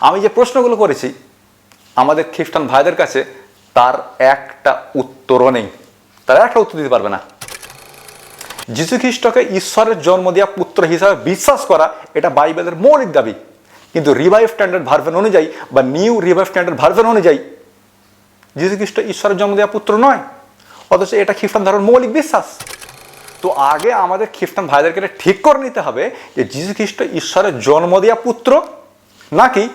আমি যে প্রশ্নগুলো করেছি, আমাদের খ্রিস্টান ভাইদের কাছে তার একটা উত্তরও নেই। তারা একটা উত্তর দিতে পারবে না। যীশু খ্রিস্টকে ঈশ্বরের জন্ম দেওয়া পুত্র হিসাবে বিশ্বাস করা, এটা বাইবেলের মৌলিক দাবি। কিন্তু রিভাইভ স্ট্যান্ডার্ড ভার্ভেন অনুযায়ী বা নিউ রিভাইভ স্ট্যান্ডার্ড ভার্ভেন অনুযায়ী যীশু খ্রিস্ট ঈশ্বরের জন্ম দেওয়া পুত্র নয়। অথচ এটা খ্রিস্টান ধর্মের মৌলিক বিশ্বাস। তো আগে আমাদের খ্রিস্টান ভাইদেরকে ঠিক করে নিতে হবে যে যীশু খ্রিস্ট ঈশ্বরের জন্ম দেওয়া পুত্র নাকি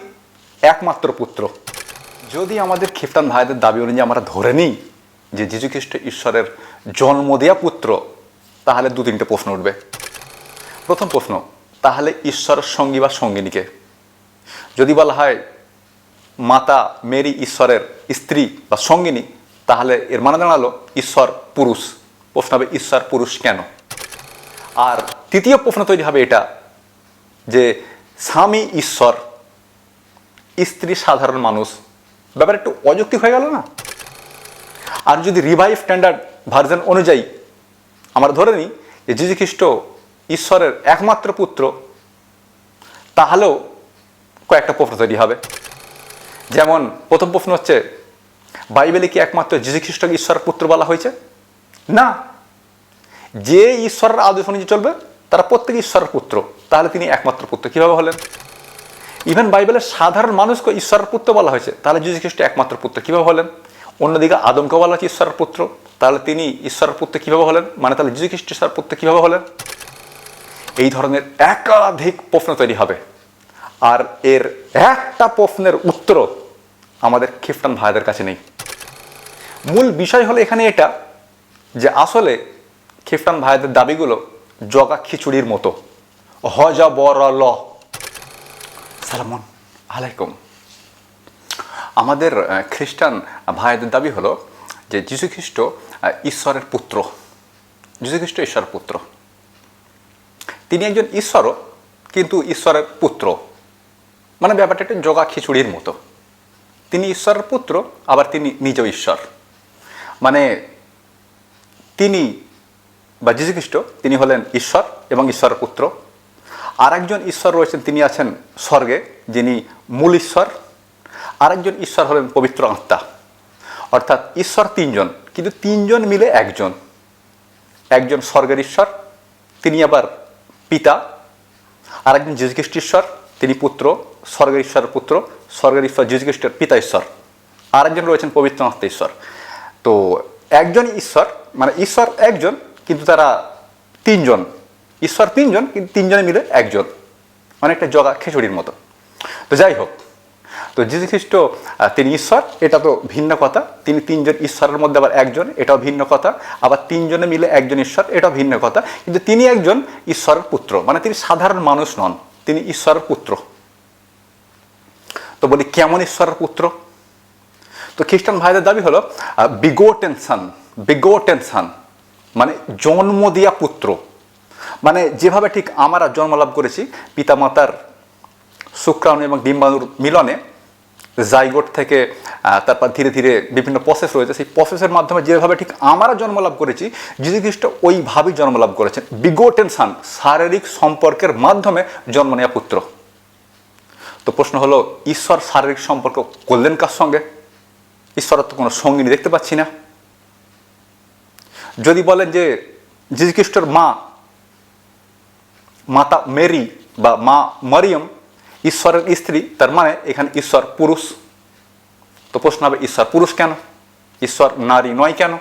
একমাত্র পুত্র। যদি আমাদের খ্রিস্টান ভাইদের দাবি অনুযায়ী আমরা ধরে নিই যে যীশু খ্রিস্ট ঈশ্বরের জন্ম দেওয়া পুত্র, তাহলে দু তিনটে প্রশ্ন উঠবে। প্রথম প্রশ্ন, তাহলে ঈশ্বরের সঙ্গী বা সঙ্গিনীকে? যদি বলা হয় মাতা মেরি ঈশ্বরের স্ত্রী বা সঙ্গিনী, তাহলে এর মানে দাঁড়াল ঈশ্বর পুরুষ। প্রশ্ন হবে ঈশ্বর পুরুষ কেন? আর তৃতীয় প্রশ্ন তৈরি হবে এটা যে স্বামী ঈশ্বর স্ত্রী সাধারণ মানুষ। ব্যাপার একটু অযৌক্তিক হয়ে গেল না? আর যদি রিভাইভ স্ট্যান্ডার্ড ভার্জন অনুযায়ী আমরা ধরে নিই যে যীশু খ্রিস্ট ঈশ্বরের একমাত্র পুত্র, তাহলেও কয়েকটা প্রশ্ন তৈরি হবে। যেমন, প্রথম প্রশ্ন হচ্ছে, বাইবেলে কি একমাত্র যীশু খ্রিস্টকে ঈশ্বরের পুত্র বলা হয়েছে? না। যে ঈশ্বরের আদেশ অনুযায়ী চলবে, তারা প্রত্যেকে ঈশ্বরের পুত্র। তাহলে তিনি একমাত্র পুত্র কীভাবে হলেন? ইভেন বাইবেলের সাধারণ মানুষকে ঈশ্বরের পুত্র বলা হয়েছে, তাহলে যীশু খ্রিস্ট একমাত্র পুত্র কীভাবে হলেন? অন্যদিকে আদমকে বলা হয়েছে ঈশ্বরের পুত্র, তাহলে তিনি ঈশ্বরের পুত্র কীভাবে হলেন? মানে তাহলে যীশু খ্রিস্ট ঈশ্বরের পুত্র কীভাবে হলেন? এই ধরনের একাধিক প্রশ্ন তৈরি হবে। আর এর একটা প্রশ্নের উত্তর আমাদের খ্রিস্টান ভাইদের কাছে নেই। মূল বিষয় হলো এখানে এটা যে আসলে খ্রিস্টান ভাইদের দাবিগুলো জগা খিচুড়ির মতো। হজ বর ল সালামন। আলাইকুম। আমাদের খ্রিস্টান ভাইদের দাবি হলো যে যীশু খ্রিস্ট ঈশ্বরের পুত্র। যীশু খ্রিস্ট ঈশ্বরের পুত্র। তিনি একজন ঈশ্বরও, কিন্তু ঈশ্বরের পুত্র। মানে ব্যাপারটা একটা জগা খিচুড়ির মতো। তিনি ঈশ্বরের পুত্র, আবার তিনি নিজেও ঈশ্বর। মানে তিনি বা যীশু খ্রিস্ট তিনি হলেন ঈশ্বর এবং ঈশ্বরের পুত্র। আর একজন ঈশ্বর রয়েছেন, তিনি আছেন স্বর্গে, যিনি মূল ঈশ্বর। আরেকজন ঈশ্বর হলেন পবিত্র আত্মা। অর্থাৎ ঈশ্বর তিনজন, কিন্তু তিনজন মিলে একজন। একজন স্বর্গের ঈশ্বর, তিনি আবার পিতা। আর একজন যীশু খ্রিস্ট ঈশ্বর, তিনি পুত্র। স্বর্গের ঈশ্বরের পুত্র, স্বর্গের ঈশ্বর যীশু খ্রিস্টের পিতা ঈশ্বর। আর একজন রয়েছেন পবিত্র আত্মা ঈশ্বর। তো একজন ঈশ্বর মানে ঈশ্বর একজন, কিন্তু তারা তিনজন। ঈশ্বর তিনজন, কিন্তু তিনজনে মিলে একজন। একটা জগা খিচুড়ির মতো। তো যাই হোক, তো যীশু খ্রিস্ট তিনি ঈশ্বর, এটা তো ভিন্ন কথা। তিনি তিনজন ঈশ্বরের মধ্যে আবার একজন, এটাও ভিন্ন কথা। আবার তিনজনে মিলে একজন ঈশ্বর, এটাও ভিন্ন কথা। কিন্তু তিনি একজন ঈশ্বরের পুত্র মানে তিনি সাধারণ মানুষ নন, তিনি ঈশ্বরের পুত্র। তো বলি, কেমন ঈশ্বরের পুত্র? তো খ্রিস্টান ভাইদের দাবি হলো বিগোটেন সান বিগোটেন সান মানে জন্ম দিয়া পুত্র। মানে যেভাবে ঠিক আমরা জন্ম লাভ করেছি, পিতামাতার শুক্রাণু এবং ডিম্বাণুর মিলনে জাইগোট থেকে তারপর ধীরে ধীরে বিভিন্ন প্রসেস রয়েছে, সেই প্রসেসের মাধ্যমে যেভাবে ঠিক আমরা জন্ম লাভ করেছি যীশু খ্রিস্ট ওইভাবেই জন্ম লাভ করেছেন। বিগোটেন সান, শারীরিক সম্পর্কের মাধ্যমে জন্ম নেওয়া পুত্র। তো প্রশ্ন হলো, ঈশ্বর শারীরিক সম্পর্ক করলেন কার সঙ্গে? ঈশ্বরের তো কোনো সঙ্গিনী দেখতে পাচ্ছি না। যদি বলেন যে যীশু খ্রিস্টর মা মাতা মেরি বা মা মরিয়ম, ঈশ্বরের স্ত্রী, তার মানে এখানে ঈশ্বর পুরুষ। তো প্রশ্ন হবে, ঈশ্বর পুরুষ কেন? ঈশ্বর নারী নয় কেন?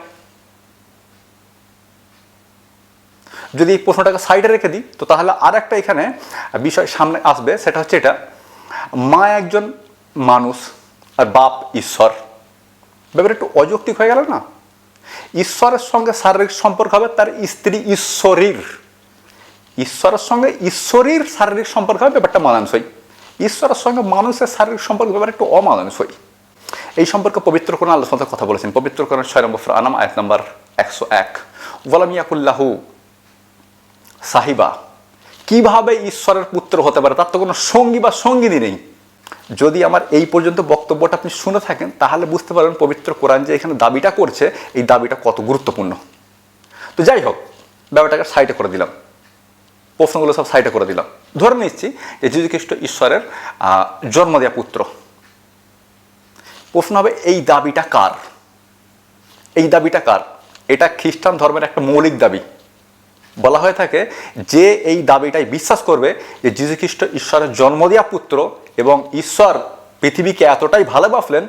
যদি এই প্রশ্নটাকে সাইডে রেখে দিই, তো তাহলে আর একটা এখানে বিষয় সামনে আসবে, সেটা হচ্ছে এটা, মা একজন মানুষ আর বাপ ঈশ্বর। ব্যাপারে একটু অযৌক্তিক হয়ে গেল না? ঈশ্বরের সঙ্গে শারীরিক সম্পর্ক হবে তার স্ত্রী ঈশ্বরীর। ঈশ্বরের সঙ্গে ঈশ্বরীর শারীরিক সম্পর্ক হবে ব্যাপারটা মানানসই। ঈশ্বরের সঙ্গে মানুষের শারীরিক সম্পর্ক ব্যাপার একটু অমানানসই। এই সম্পর্কে পবিত্র কোরআন আল্লাহ কথা বলেছেন। পবিত্র কোরআন ছয় নম্বর আনাম, আয়াত নম্বর একশো এক। ওয়ালামিয়াকুল্লাহু সাহিবা। কীভাবে ঈশ্বরের পুত্র হতে পারে তার তো কোনো সঙ্গী বা সঙ্গিনী নেই। যদি আমার এই পর্যন্ত বক্তব্যটা আপনি শুনে থাকেন, তাহলে বুঝতে পারবেন পবিত্র কোরআন যে এখানে দাবিটা করছে, এই দাবিটা কত গুরুত্বপূর্ণ। তো যাই হোক, ব্যাপারটাকে সাইডে করে দিলাম। প্রশ্নগুলো সব সাইডে করে দিলাম। ধরে নিচ্ছি, যে যীশু খ্রিস্ট ঈশ্বরের জন্ম দেওয়া পুত্র। প্রশ্ন হবে, এই দাবিটা কার? এই দাবিটা কার? এটা খ্রিস্টান ধর্মের একটা মৌলিক দাবি। বলা হয়ে থাকে, যে এই দাবিটাই বিশ্বাস করবে যে যীশু খ্রিস্ট ঈশ্বরের জন্ম দেওয়া পুত্র এবং ঈশ্বর পৃথিবীকে এতটাই ভালোবাসলেন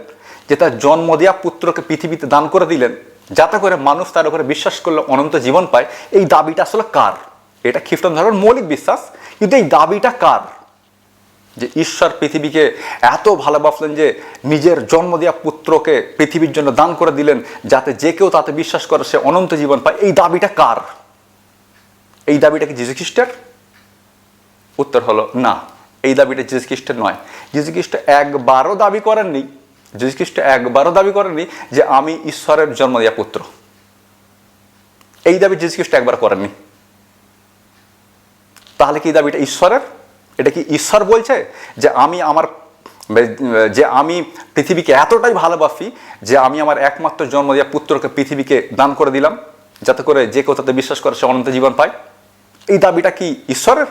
যে তার জন্ম দেওয়া পুত্রকে পৃথিবীতে দান করে দিলেন, যাতে করে মানুষ তার উপরে বিশ্বাস করলে অনন্ত জীবন পায়। এই দাবিটা আসলে কার? এটা খ্রিস্টান ধর্মের মৌলিক বিশ্বাস, কিন্তু এই দাবিটা কার? যে ঈশ্বর পৃথিবীকে এত ভালোবাসলেন যে নিজের জন্ম দেওয়া পুত্রকে পৃথিবীর জন্য দান করে দিলেন, যাতে যে কেউ তাতে বিশ্বাস করে সে অনন্ত জীবন পায়, এই দাবিটা কার? এই দাবিটা কি যীশু খ্রিস্টের উত্তর হলো, না, এই দাবিটা যীশু খ্রিস্টের নয়। যীশু খ্রিস্ট একবারও দাবি করেননি যীশু খ্রিস্ট একবারও দাবি করেননি যে আমি ঈশ্বরের জন্ম দেওয়া পুত্র। এই দাবি যীশু খ্রিস্ট একবার করেননি। তাহলে কি দাবিটা ঈশ্বরের? এটা কি ঈশ্বর বলছে যে আমি আমার, যে আমি পৃথিবীকে এতটাই ভালোবাসি যে আমি আমার একমাত্র জন্ম দেওয়া পুত্রকে পৃথিবীকে দান করে দিলাম, যাতে করে যে কেউ তাতে বিশ্বাস করে সে অনন্ত জীবন পায়? এই দাবিটা কি ঈশ্বরের?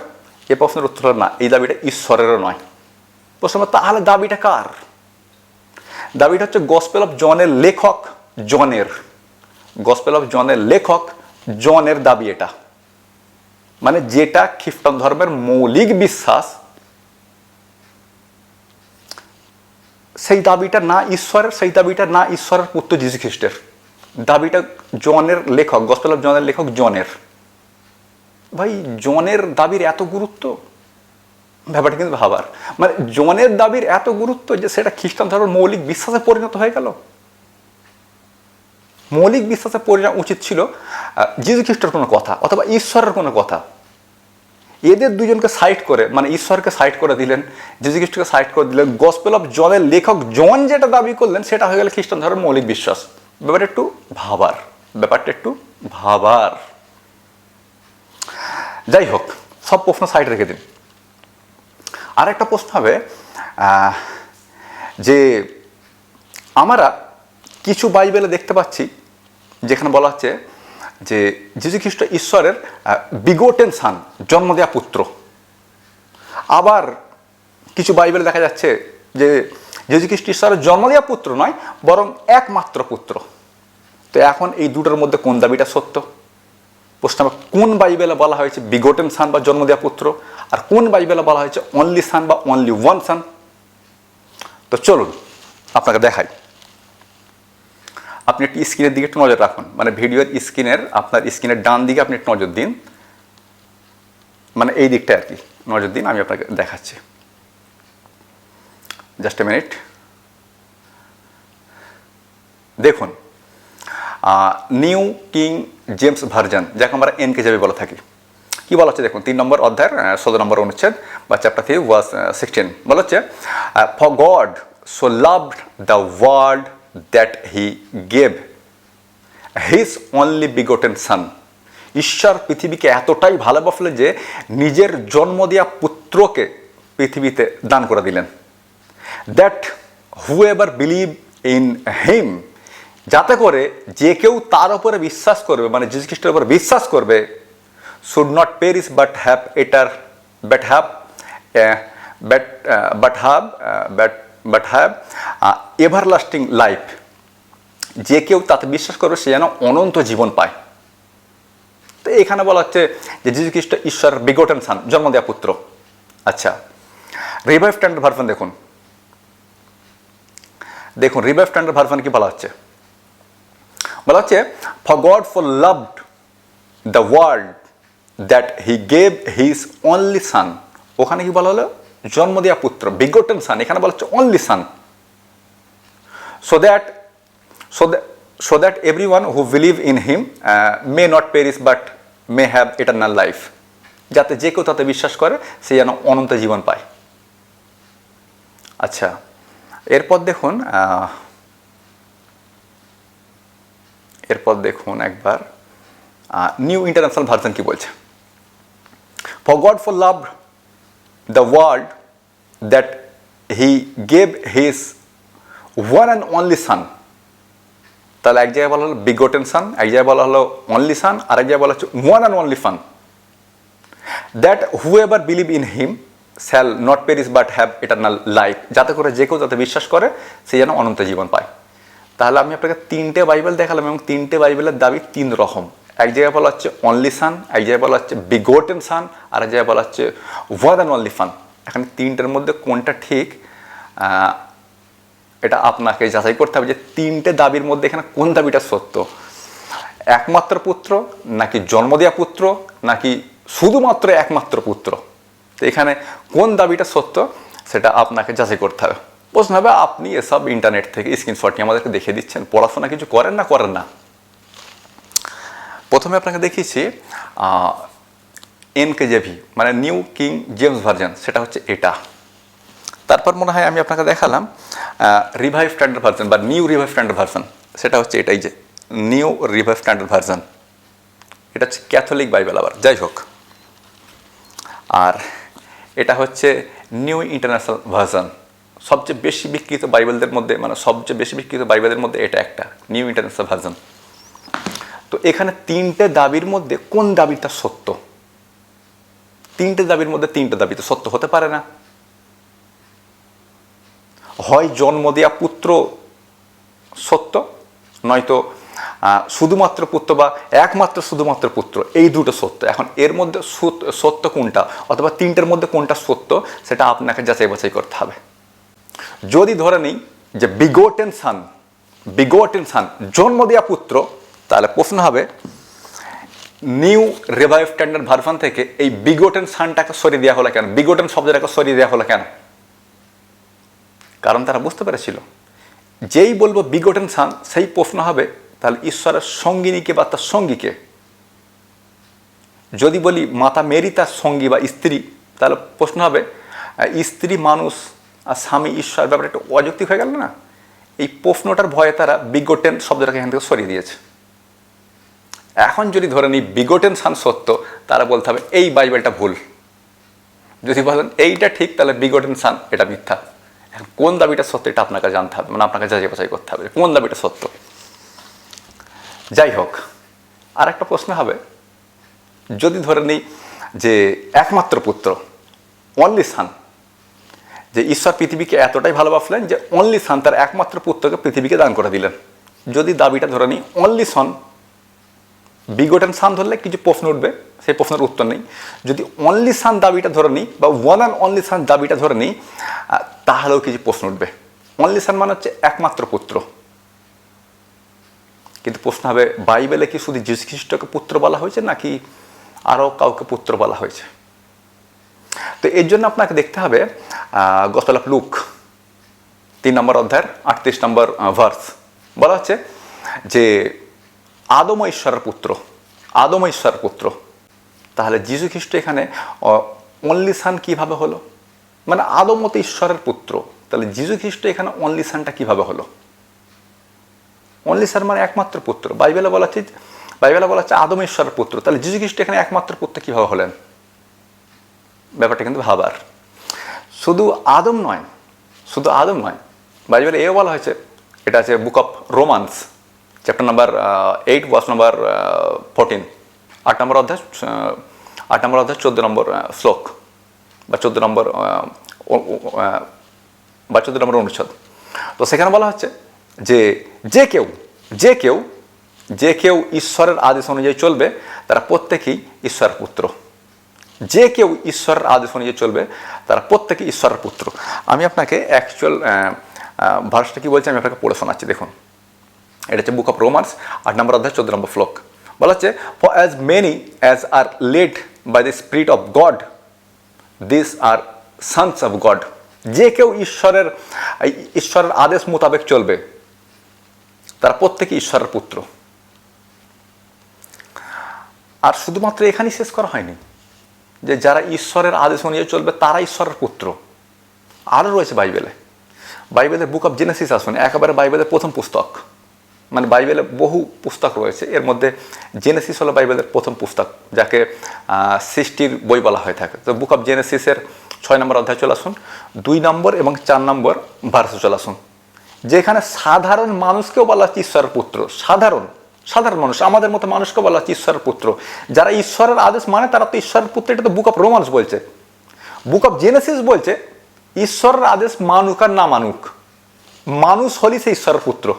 এ প্রশ্নের উত্তর না, এই দাবিটা ঈশ্বরেরও নয়। প্রশ্ন তাহলে দাবিটা কার? দাবিটা হচ্ছে গসপেল অফ জনের লেখক জনের গসপেল অফ জনের লেখক জনের দাবি এটা। মানে যেটা খ্রিস্টান ধর্মের মৌলিক বিশ্বাস, সেই দাবিটা না ঈশ্বরের, সেই দাবিটা না ঈশ্বরের পুত্র যীশু খ্রিস্টের দাবিটা জনের লেখক, গসপেল জনের লেখক জনের। ভাই, জনের দাবির এত গুরুত্ব? ব্যাপারটা কিন্তু ভাবার। মানে জনের দাবির এত গুরুত্ব যে সেটা খ্রিস্টান ধর্মের মৌলিক বিশ্বাসে পরিণত হয়ে গেল? মৌলিক বিশ্বাসে পরিণাম উচিত ছিল যীশু খ্রিস্টের কোনো কথা অথবা ঈশ্বরের কোনো কথা। এদের দুজনকে সাইড করে মানে ঈশ্বরকে সাইড করে দিলেন যীশু খ্রিস্টকে সাইড করে দিলেন গসপেল অফ জনের লেখক জন যেটা দাবি করলেন, সেটা হয়ে গেল খ্রিস্টান ধর্মের মৌলিক বিশ্বাস। ব্যাপারটা একটু ভাবার, ব্যাপারটা একটু ভাবার। যাই হোক, সব প্রশ্ন সাইড রেখে দিন। আর একটা প্রশ্ন হবে যে, আমরা কিছু বাইবেলে দেখতে পাচ্ছি, যেখানে বলা হচ্ছে যে যীশু খ্রিস্ট ঈশ্বরের বিগোটেন সান জন্ম দেওয়া পুত্র। আবার কিছু বাইবেলে দেখা যাচ্ছে যে যীশু খ্রিস্ট ঈশ্বরের জন্ম দেওয়া পুত্র নয়, বরং একমাত্র পুত্র। তো এখন এই দুটোর মধ্যে কোন দাবিটা সত্য? প্রশ্ন কোন বাইবেলে বলা হয়েছে বিগোটেন সান বা জন্ম দেওয়া পুত্র, আর কোন বাইবেলে বলা হয়েছে অনলি সান বা অনলি ওয়ান সান? তো চলুন, আপনাকে দেখাই। আপনি একটু স্ক্রিনের দিকে একটু নজর রাখুন। মানে ভিডিওর স্ক্রিনের, আপনার স্ক্রিনের ডান দিকে আপনি একটু নজর দিন। মানে এই দিকটা আর কি, নজর দিন, আমি আপনাকে দেখাচ্ছি। Just a minute. দেখুন নিউ কিং জেমস ভার্জন, যাকে আমরা এনকে যাবে বলে থাকি। কি বলা হচ্ছে দেখুন, তিন নম্বর অধ্যায়ের ষোলো নম্বর অনুচ্ছেদ বা চ্যাপ্টার থ্রি ওয়াজ সিক্সটিন বলা হচ্ছে for God so loved the world that he gave his only begotten son ঈশ্বর পৃথিবীকে এতটাই ভালোবাসলেন যে নিজের জন্ম দেওয়া পুত্রকে পৃথিবীতে দান করে দিলেন। That whoever believe in him যাতে করে যে কেউ তার উপরে বিশ্বাস করবে মানে যীশু খ্রিস্টের উপর বিশ্বাস করবে should not perish but have eternal but have but but have but but have everlasting life যে কেউ তাতে বিশ্বাস করবে, সে যেন অনন্ত জীবন পায়। তো এখানে বলা হচ্ছে যে যীশু খ্রিস্ট ঈশ্বর বিগোটেন সান জন্ম দেওয়া পুত্র। আচ্ছা রিভাইভ স্ট্যান্ডার্ড ভার্সন দেখুন। দেখুন রিভাইভ স্ট্যান্ডার্ড ভার্সন কি বলা হচ্ছে? বলা হচ্ছে for God for loved the world that he gave his only son ওখানে কি বলা হলো? জন্ম দেওয়া পুত্র বিগোটেন সান এখানে বলা হচ্ছে only son so that so that so that everyone who believe in him uh, may not perish but may have eternal life. যাতে যে কেউ তাতে বিশ্বাস করে সে যেন অনন্ত জীবন পায়। আচ্ছা এরপর দেখুন এরপর দেখুন একবার নিউ ইন্টারন্যাশনাল ভার্সন কি বলছে? For God for love the world that he gave his one and only son তাহলে এক জায়গায় বলা হলো বিগোটেন সান এক জায়গায় বলা হলো অনলি সান আর এক জায়গায় বলা হচ্ছে one and only son that whoever believe in him shall not perish but have eternal life যাতে করে যে কেউ যাতে বিশ্বাস করে, সে যেন অনন্ত জীবন পায়। তাহলে আমি আপনাকে তিনটে বাইবেল দেখালাম এবং তিনটে বাইবেলের দাবি তিন রকম। এক জায়গায় বলা হচ্ছে অনলি সান এক জায়গায় বলা হচ্ছে বিগোটেন সান আর এক জায়গায় বলা হচ্ছে ওয়ার দ্যান অনলি ফান এখানে তিনটের মধ্যে কোনটা ঠিক? এটা আপনাকে যাচাই করতে হবে যে তিনটে দাবির মধ্যে এখানে কোন দাবিটা সত্য। একমাত্র পুত্র, নাকি জন্ম দেওয়া পুত্র, নাকি শুধুমাত্র একমাত্র পুত্র? তো এখানে কোন দাবিটা সত্য, সেটা আপনাকে যাচাই করতে হবে। প্রশ্ন হবে, আপনি এসব ইন্টারনেট থেকে স্ক্রিনশট নিয়ে আমাদেরকে দেখিয়ে দিচ্ছেন? পড়াশোনা কিছু করেন না করেন না? প্রথমে আপনাকে দেখিয়েছি এনকেজেভি মানে নিউ কিং জেমস ভার্জন, সেটা হচ্ছে এটা। তারপর মনে হয় আমি আপনাকে দেখালাম রিভাইভ স্ট্যান্ডার্ড ভার্জন বা নিউ রিভাইভ স্ট্যান্ডার্ড ভার্জন, সেটা হচ্ছে এটাই যে নিউ রিভাইভ স্ট্যান্ডার্ড ভার্জন। এটা হচ্ছে ক্যাথলিক বাইবেল আবার, যাই হোক। আর এটা হচ্ছে নিউ ইন্টারন্যাশনাল ভার্জন, সবচেয়ে বেশি বিক্রিত বাইবেলদের মধ্যে মানে সবচেয়ে বেশি বিক্রিত বাইবেলের মধ্যে এটা একটা, নিউ ইন্টারন্যাশনাল ভার্জন। তো এখানে তিনটে দাবির মধ্যে কোন দাবিটা সত্য? তিনটে দাবির মধ্যে তিনটে দাবি তো সত্য হতে পারে না। হয় জন্ম দেয়া পুত্র সত্য, নয়তো শুধুমাত্র পুত্র বা একমাত্র শুধুমাত্র পুত্র, এই দুটো সত্য। এখন এর মধ্যে সত্য কোনটা? অথবা তিনটের মধ্যে কোনটা সত্য? সেটা আপনাকে যাচাই বাছাই করতে হবে। যদি ধরে নিই যে বিগোটেন সান বিগোটেন সান, জন্ম দেয়া পুত্র তাহলে প্রশ্ন হবে নিউ রিভাইভ স্ট্যান্ডার্ড ভার্সন থেকে এই বিগোটেন সানটাকে সরিয়ে দেওয়া হলো কেন? বিগোটেন শব্দটাকে সরিয়ে দেওয়া হলো কেন? কারণ তারা বুঝতে পেরেছিল। যেই বলব বিগোটেন সান সেই প্রশ্ন হবে, তাহলে ঈশ্বরের সঙ্গিনীকে বা তার সঙ্গীকে যদি বলি মাতা মেরি তার সঙ্গী বা স্ত্রী, তাহলে প্রশ্ন হবে স্ত্রী মানুষ আর স্বামী ঈশ্বর ব্যাপারে একটু অযৌক্তিক হয়ে গেল না? এই প্রশ্নটার ভয়ে তারা বিগোটেন শব্দটাকে এখান থেকে সরিয়ে দিয়েছে। এখন যদি ধরে নিই, বিগোটেন সান সত্য, তারা বলতে হবে, এই বাইবেলটা ভুল। যদি বলেন, এইটা ঠিক, তাহলে বিগোটেন সান, এটা মিথ্যা। এখন কোন দাবিটা সত্য, এটা আপনাকে জানতে হবে মানে আপনাকে যাচাই বাছাই করতে হবে কোন দাবিটা সত্য। যাই হোক আর একটা প্রশ্ন হবে, যদি ধরে নিই যে একমাত্র পুত্র অনলি সান যে ঈশ্বর পৃথিবীকে এতটাই ভালোবাসলেন যে অনলি সান তার একমাত্র পুত্রকে পৃথিবীকে দান করে দিলেন। যদি দাবিটা ধরে নিই অনলি সন বিগোটেন সান ধরলে কিছু প্রশ্ন উঠবে, সেই প্রশ্নের উত্তর নেই। যদি অনলি সান দাবিটা ধরে নিই বা ওয়ান অ্যান্ড অনলি সান দাবিটা ধরে নিই তাহলেও কিছু প্রশ্ন উঠবে। অনলি সান মানে হচ্ছে একমাত্র পুত্র। কিন্তু প্রশ্ন হবে, বাইবেলে কি শুধু যীশু খ্রিস্টকে পুত্র বলা হয়েছে নাকি আরও কাউকে পুত্র বলা হয়েছে? তো এর জন্য আপনাকে দেখতে হবে গসল অফ লুক, তিন নম্বর অধ্যায়ের আটত্রিশ নম্বর ভার্স বলা হচ্ছে যে আদম ঈশ্বরের পুত্র আদম ঈশ্বরের পুত্র তাহলে যীশু খ্রিস্ট এখানে অনলি সান কীভাবে হলো? মানে আদম মতো ঈশ্বরের পুত্র তাহলে যীশু খ্রিস্ট এখানে অনলি সানটা কীভাবে হলো? অনলি সান মানে একমাত্র পুত্র। বাইবেলে বলা হচ্ছে বাইবেলে বলা হচ্ছে আদম ঈশ্বরের পুত্র তাহলে যীশু খ্রিস্ট এখানে একমাত্র পুত্র কীভাবে হলেন? ব্যাপারটা কিন্তু ভাবার। শুধু আদম নয়, শুধু আদম নয়, বাইবেলে এও বলা হয়েছে, এটা আছে book of Romans. Chapter number eight verse number fourteen আট নম্বর অধ্যায় আট নম্বর অধ্যায় চোদ্দ নম্বর শ্লোক বা চোদ্দ নম্বর বা চোদ্দ নম্বর অনুচ্ছেদ তো সেখানে বলা হচ্ছে যে যে কেউ যে কেউ যে কেউ ঈশ্বরের আদেশ অনুযায়ী চলবে, তারা প্রত্যেকেই ঈশ্বরের পুত্র। যে কেউ ঈশ্বরের আদেশ অনুযায়ী চলবে, তারা প্রত্যেকে ঈশ্বরের পুত্র। আমি আপনাকে অ্যাকচুয়াল ভার্সটা কি বলছি, আমি আপনাকে পড়ে শোনাচ্ছি, দেখুন। এটা হচ্ছে বুক অফ রোমান্স আট নম্বর অধ্যায়, চোদ্দ নম্বর ফ্লোক বলা হচ্ছে for as many as are led by the Spirit of God this are sons of God যে কেউ ঈশ্বরের ঈশ্বরের আদেশ মোতাবেক চলবে, তারা প্রত্যেকে ঈশ্বরের পুত্র। আর শুধুমাত্র এখানেই শেষ করা হয়নি, যে যারা ঈশ্বরের আদেশ অনুযায়ী চলবে তারা ঈশ্বরের পুত্র। আরও রয়েছে বাইবেলে। বাইবেলের বুক অফ জেনেসিস আসুন, একেবারে বাইবেলের প্রথম পুস্তক। মানে বাইবেলে বহু পুস্তক রয়েছে। এর মধ্যে জেনেসিস হলো বাইবেলের প্রথম পুস্তক, যাকে সৃষ্টির বই বলা হয়ে থাকে। তো বুক অফ জেনেসিসের ছয় নম্বর অধ্যায় চলে আসুন। দুই নম্বর এবং চার নম্বর ভারসে চলে আসুন। যেখানে সাধারণ মানুষকেও বলা হচ্ছে ঈশ্বরের পুত্র। সাধারণ সাধারণ মানুষ, আমাদের মতো মানুষকে বলা হচ্ছে ঈশ্বরের পুত্র। যারা ঈশ্বরের আদেশ মানে তারা তো ঈশ্বরের পুত্র, এটা তো বুক অফ রোমান্স বলছে। বুক অফ জেনেসিস বলছে, ঈশ্বরের আদেশ মানুক আর না মানুক। মানুষ হলি সে ঈশ্বরের পুত্র।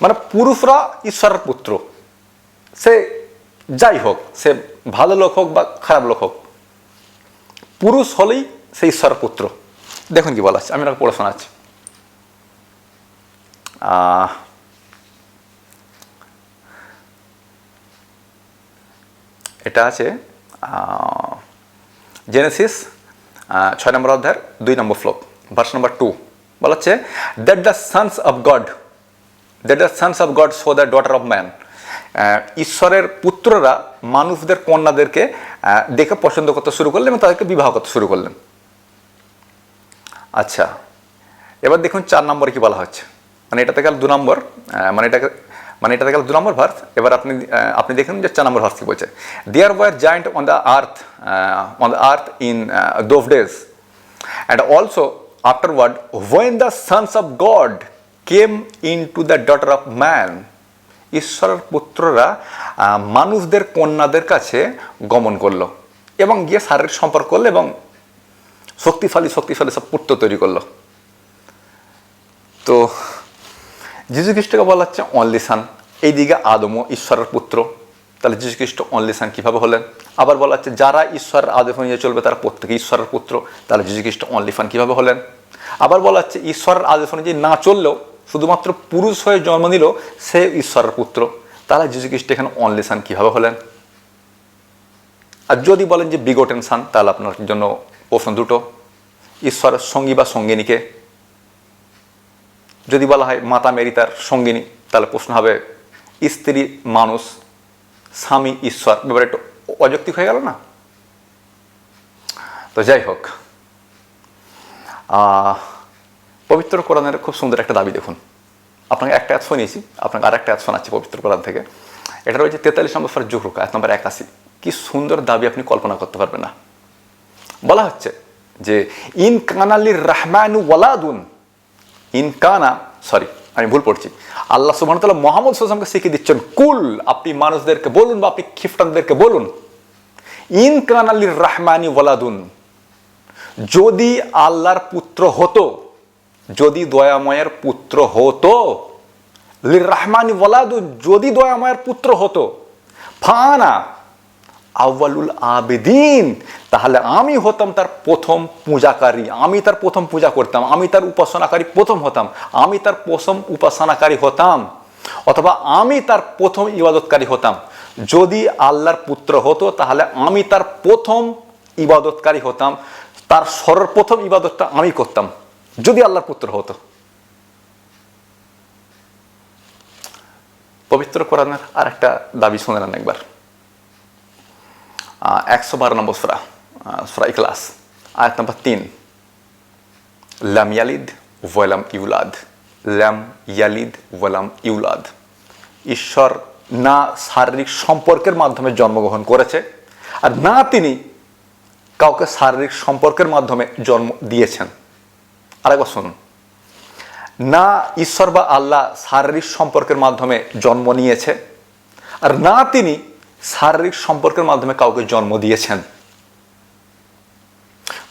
মানে পুরুষরা ঈশ্বরের পুত্র। সে যাই হোক, সে ভালো লোক হোক বা খারাপ লোক হোক, পুরুষ হলেই সে ঈশ্বরের পুত্র। দেখুন কি বলা আছে, আমি আপনাকে পড়ে শোনাচ্ছি। এটা আছে জেনেসিস ছয় নম্বর অধ্যায়ের দুই নম্বর ফ্লোপ ভার্স নম্বর টু বলা হচ্ছে that the sons of God that the sons of God saw the daughter of man ঈশ্বরের পুত্ররা মানুষদের কন্যাদেরকে দেখে পছন্দ করতে শুরু করলেন এবং তাদেরকে বিবাহ করতে শুরু করলেন। আচ্ছা এবার দেখুন চার নম্বরে কি বলা হচ্ছে। মানে এটাতে গেল দু নম্বর মানে এটাকে মানে এটাতে গেল দু নম্বর ভার্স এবার আপনি আপনি দেখুন যে চার নম্বর ভার্স কি বলছে। There were giants on the earth on the earth in those days and also afterward when the sons of God came in to the daughter of man ঈশ্বরের পুত্ররা মানুষদের, কন্যাদের কাছে গমন করল এবং গিয়ে শারীরিক সম্পর্ক করল এবং শক্তিশালী শক্তিশালী সব পুত্র তৈরি করল। তো যিশু খ্রিস্টকে বলা হচ্ছে অনলি সান এইদিকে আদমও ঈশ্বরের পুত্র। তাহলে যিশু খ্রিস্ট অনলি সান কীভাবে হলেন? আবার বলা হচ্ছে যারা ঈশ্বরের আদেশ নিয়ে চলবে, তারা প্রত্যেকে ঈশ্বরের পুত্র। তাহলে যিশু খ্রিস্ট অনলি ফান কীভাবে হলেন? আবার বলা হচ্ছে ঈশ্বরের আদেশ অনুযায়ী না চললেও শুধুমাত্র পুরুষ হয়ে জন্ম নিল সে ঈশ্বরের পুত্র। তাহলে যিশু খ্রিস্ট এখানে অনলি সান কীভাবে হলেন? আর যদি বলেন যে বিগটেন সান তাহলে আপনার জন্য প্রশ্ন দুটো। ঈশ্বরের সঙ্গী বা সঙ্গিনীকে? যদি বলা হয় মাতা মেরি তার সঙ্গিনী তাহলে প্রশ্ন হবে স্ত্রী মানুষ স্বামী ঈশ্বর। ব্যাপারে একটু অযৌক্তিক হয়ে গেল না? তো যাই হোক আহ, পবিত্র কোরআনের খুব সুন্দর একটা দাবি দেখুন। আপনাকে একটা অ্যাড শুনিয়েছি আপনাকে আর একটা অ্যাড শোনাচ্ছি পবিত্র কোরআন থেকে। এটা রয়েছে তেতাল্লিশ নম্বর ফর জুহরুক এক নম্বর একাশি। কি সুন্দর দাবি আপনি কল্পনা করতে পারবেন না। বলা হচ্ছে যে, ইন কানালির রাহমানু ওয়ালাদুন। ইন কানা, সরি, আমি ভুল পড়ছি। আল্লাহ সুবহান তাআলা মোহাম্মদ সাল্লামকে শিখিয়ে দিচ্ছেন, কুল, আপনি মানুষদেরকে বলুন বা আপনি খ্রিস্টানদেরকে বলুন ইনকান আলীর রাহমানি ওয়ালাদুন। যদি আল্লাহর পুত্র হতো যদি দয়াময়ের পুত্র হতো লির রাহমানি ওয়ালাদুন যদি দয়াময়ের পুত্র হতো, ফানা আউ্বালুল আবেদিন, তাহলে আমি হতাম তার প্রথম পূজাকারী, আমি তার প্রথম পূজা করতাম, আমি তার উপাসনাকারী প্রথম হতাম, আমি তার প্রথম উপাসনাকারী হতাম, অথবা আমি তার প্রথম ইবাদতকারী হতাম। যদি আল্লাহর পুত্র হতো, তাহলে আমি তার প্রথম ইবাদতকারী হতাম, তার সর্বপ্রথম ইবাদতটা আমি করতাম। যদি আল্লাহর পুত্র হতো। পবিত্র কোরআনের আর একটা দাবি শুনে নেন একবার একশো বারো নম্বর সুরা সুরা ইখলাস, আয়াত নম্বর তিন। লাম ইয়ালিদ ওয়ালাম ইউলাদ। ল্যাম ইয়ালিদ ওয়ালাম ইউলাদ। ঈশ্বর না শারীরিক সম্পর্কের মাধ্যমে জন্মগ্রহণ করেছে আর না তিনি কাউকে শারীরিক সম্পর্কের মাধ্যমে জন্ম দিয়েছেন। আরেকবার শুনুন। না ঈশ্বর বা আল্লাহ শারীরিক সম্পর্কের মাধ্যমে জন্ম নিয়েছে, আর না তিনি শারীরিক সম্পর্কের মাধ্যমে কাউকে জন্ম দিয়েছেন।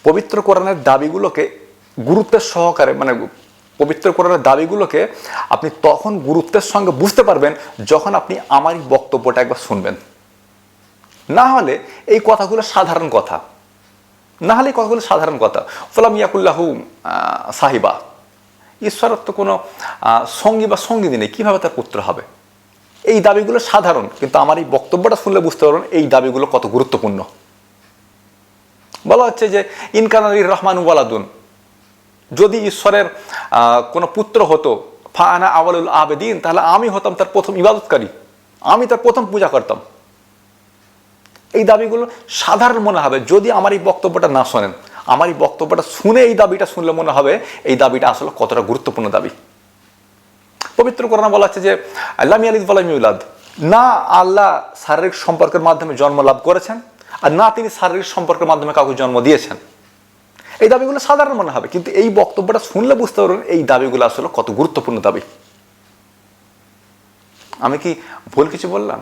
পবিত্র কোরআনের দাবিগুলোকে গুরুত্বের সহকারে মানে পবিত্র কোরআনের দাবিগুলোকে আপনি তখন গুরুত্বের সঙ্গে বুঝতে পারবেন যখন আপনি আমার বক্তব্যটা একবার শুনবেন। না হলে এই কথাগুলো সাধারণ কথা। না হলে এই কথাগুলো সাধারণ কথা। ফলাম ইয়াকুল্লাহু সাহিবা। ঈশ্বরের তো কোনো সঙ্গী বা সঙ্গী নেই, কীভাবে তার পুত্র হবে? এই দাবিগুলো সাধারণ, কিন্তু আমার এই বক্তব্যটা শুনলে বুঝতে পারবেন এই দাবিগুলো কত গুরুত্বপূর্ণ। বলা হচ্ছে যে ইনকান আলী রহমান ওয়ালাদুন। যদি ঈশ্বরের কোনো পুত্র হতো ফানা আওয়ালুল আবেদিন, তাহলে আমি হতাম তার প্রথম ইবাদতকারী। আমি তার প্রথম পূজা করতাম। এই দাবিগুলো সাধারণ মনে হবে। যদি আমার এই বক্তব্যটা না শোনেন, আমার এই বক্তব্যটা শুনে এই দাবিটা শুনলে মনে হবে এই দাবিটা আসলে কতটা গুরুত্বপূর্ণ দাবি। পবিত্র কোরআন বলা হচ্ছে যে আল্লাহ আলিদ মিউলাদ না আল্লাহ শারীরিক সম্পর্কের মাধ্যমে জন্ম লাভ করেছেন আর না তিনি শারীরিক সম্পর্কের মাধ্যমে কাউকে জন্ম দিয়েছেন। এই দাবিগুলো সাধারণ মনে হবে, কিন্তু এই বক্তব্যটা শুনলে বুঝতে পারবেন এই দাবিগুলো আসলে কত গুরুত্বপূর্ণ দাবি। আমি কি ভুল কিছু বললাম?